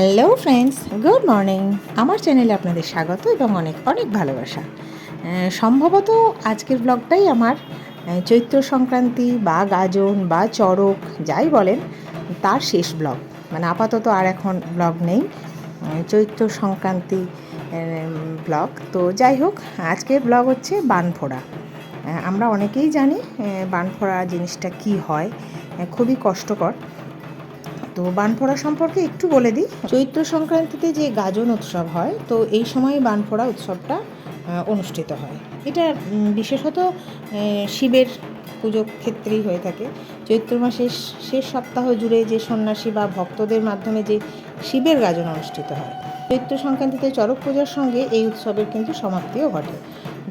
Hello friends good morning আমার চ্যানেলে আপনাদের স্বাগত এবং অনেক অনেক ভালোবাসা। সম্ভবত আজকের ব্লগটাই আমার চৈত্র সংক্রান্তি বা গাজন বা চড়ক, যাই বলেন, তার শেষ ব্লগ মানে আপাতত আর এখন ব্লগ নেই চৈত্র সংক্রান্তি ব্লগ তো যাই হোক, আজকের ব্লগ হচ্ছে বানফোড়া। আমরা অনেকেই জানি বানফোড়া জিনিসটা কি হয় খুবই কষ্টকর। তো বানফোড়া সম্পর্কে একটু বলে দিই। চৈত্র সংক্রান্তিতে যে গাজন উৎসব হয়, তো এই সময় বানফোড়া উৎসবটা অনুষ্ঠিত হয়। এটা বিশেষত শিবের পুজো ক্ষেত্রেই হয়ে থাকে। চৈত্র মাসের শেষ সপ্তাহ জুড়ে যে সন্ন্যাসী বা ভক্তদের মাধ্যমে যে শিবের গাজন অনুষ্ঠিত হয়, চৈত্র সংক্রান্তিতে চড়ক পূজার সঙ্গে এই উৎসবের কিন্তু সমাপ্তিও ঘটে।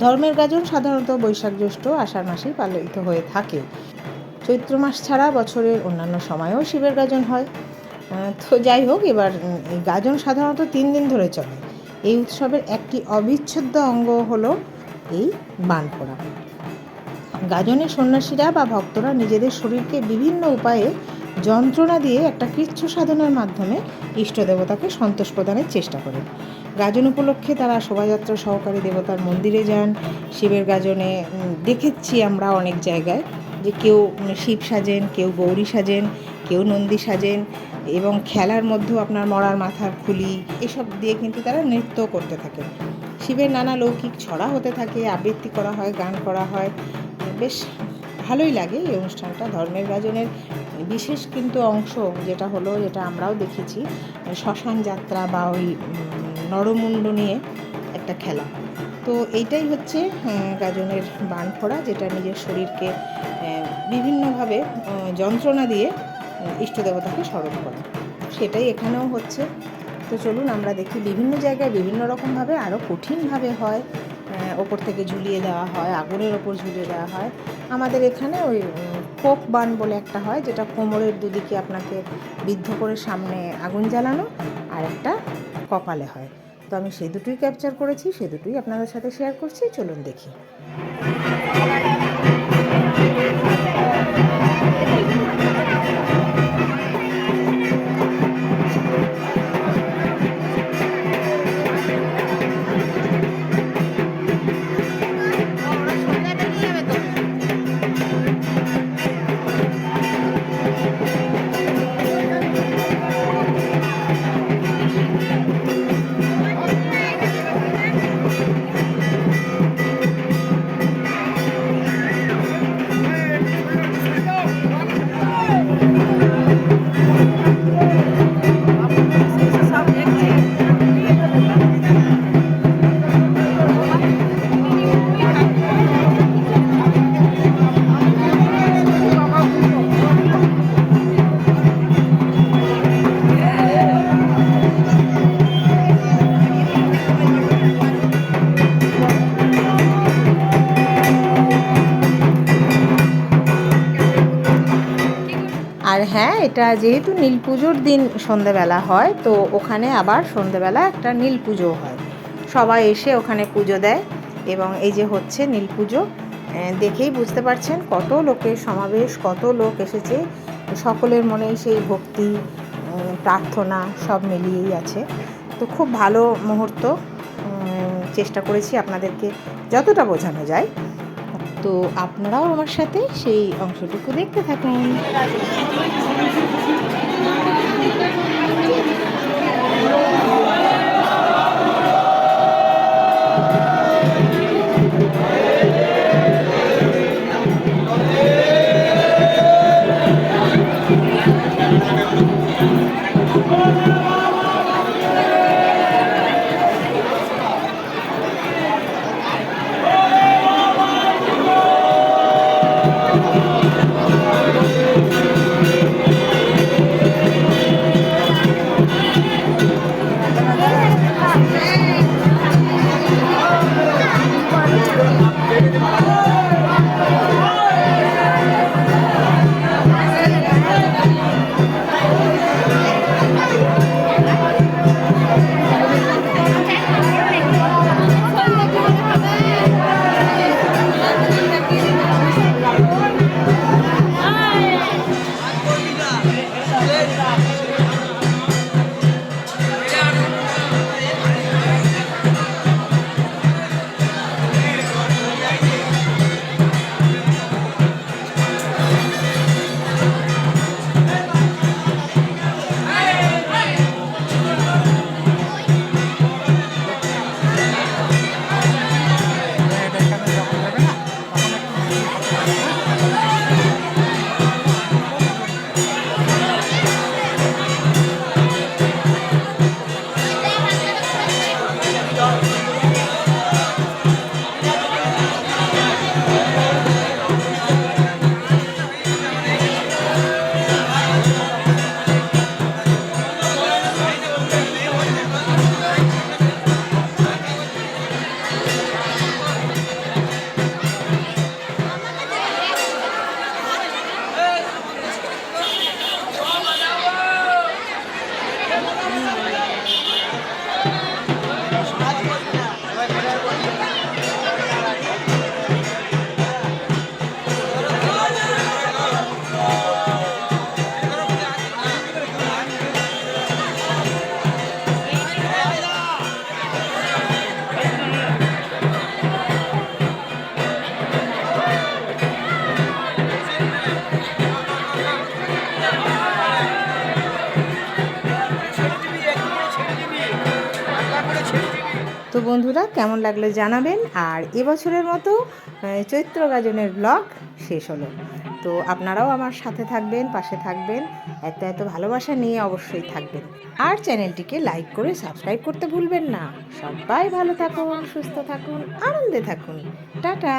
ধর্মের গাজন সাধারণত বৈশাখ জ্যৈষ্ঠ আষাঢ় মাসেই পালিত হয়ে থাকে। চৈত্র মাস ছাড়া বছরের অন্যান্য সময়েও শিবের গাজন হয়। তো যাই হোক, এবার এই গাজন সাধারণত তিন দিন ধরে চলে। এই উৎসবের একটি অবিচ্ছেদ্য অঙ্গ হলো এই বানপোড়া গাজনে সন্ন্যাসীরা বা ভক্তরা নিজেদের শরীরকে বিভিন্ন উপায়ে যন্ত্রণা দিয়ে একটা কৃচ্ছ সাধনার মাধ্যমে ইষ্ট দেবতাকে সন্তোষ প্রদানের চেষ্টা করেন গাজন উপলক্ষে তারা শোভাযাত্রা সহকারী দেবতার মন্দিরে যান। শিবের গাজনে দেখেছি আমরা অনেক জায়গায়। যে কেউ শিব সাজেন, কেউ গৌরী সাজেন, কেউ নন্দী সাজেন এবং খেলার মধ্যেও আপনার মরার মাথার খুলি এসব দিয়ে কিন্তু তারা নৃত্য করতে থাকে। শিবের নানা লৌকিক ছড়া হতে থাকে, আবৃত্তি করা হয়, গান করা হয়। বেশ ভালোই লাগে এই অনুষ্ঠানটা। ধর্মের গাজনের বিশেষ কিন্তু অংশ যেটা হলো, যেটা আমরাও দেখেছি, শ্মশান যাত্রা বা ওই নরমুণ্ড নিয়ে একটা খেলা। তো এইটাই হচ্ছে গাজনের বান ফোড়া যেটা নিজের শরীরকে বিভিন্নভাবে যন্ত্রণা দিয়ে ইষ্ট দেবতাকে স্মরণ করা। সেটাই এখানেও হচ্ছে। তো চলুন আমরা দেখি, বিভিন্ন জায়গায় বিভিন্ন রকমভাবে আরও কঠিনভাবে হয় ওপর থেকে ঝুলিয়ে দেওয়া হয়, আগুনের ওপর ঝুলিয়ে দেওয়া হয়। আমাদের এখানে ওই কোপ বান বলে একটা হয়, যেটা কোমরের দুদিকে আপনাকে বিদ্ধ করে সামনে আগুন জ্বালানো, আর একটা কপালে হয়। তো আমি সেই দুটোই ক্যাপচার করেছি, সে দুটোই আপনাদের সাথে শেয়ার করছি, চলুন দেখি। এটা যেহেতু নীল পুজোর দিন সন্ধেবেলা হয়, তো ওখানে আবার সন্ধেবেলা একটা নীল পুজো হয়। সবাই এসে ওখানে পুজো দেয় এবং এই যে হচ্ছে নীল পুজো দেখেই বুঝতে পারছেন কত লোকের সমাবেশ, কত লোক এসেছে। সকলের মনেই সেই ভক্তি প্রার্থনা সব মিলিয়েই আছে। তো খুব ভালো মুহূর্ত চেষ্টা করেছি আপনাদেরকে যতটা বোঝানো যায়। তো আপনারাও আমার সাথে সেই অংশটুকু দেখতে থাকুন। তো বন্ধুরা, কেমন লাগল জানাবেন। আর এবছরের মতো চৈত্র গাজনের ব্লগ শেষ হলো। তো আপনারাও আমার সাথে থাকবেন, পাশে থাকবেন। এত এত ভালোবাসা নিয়ে অবশ্যই থাকবেন। আর চ্যানেলটিকে লাইক করে সাবস্ক্রাইব করতে ভুলবেন না। সবাই ভালো থাকুন, সুস্থ থাকুন, আনন্দে থাকুন। টাটা!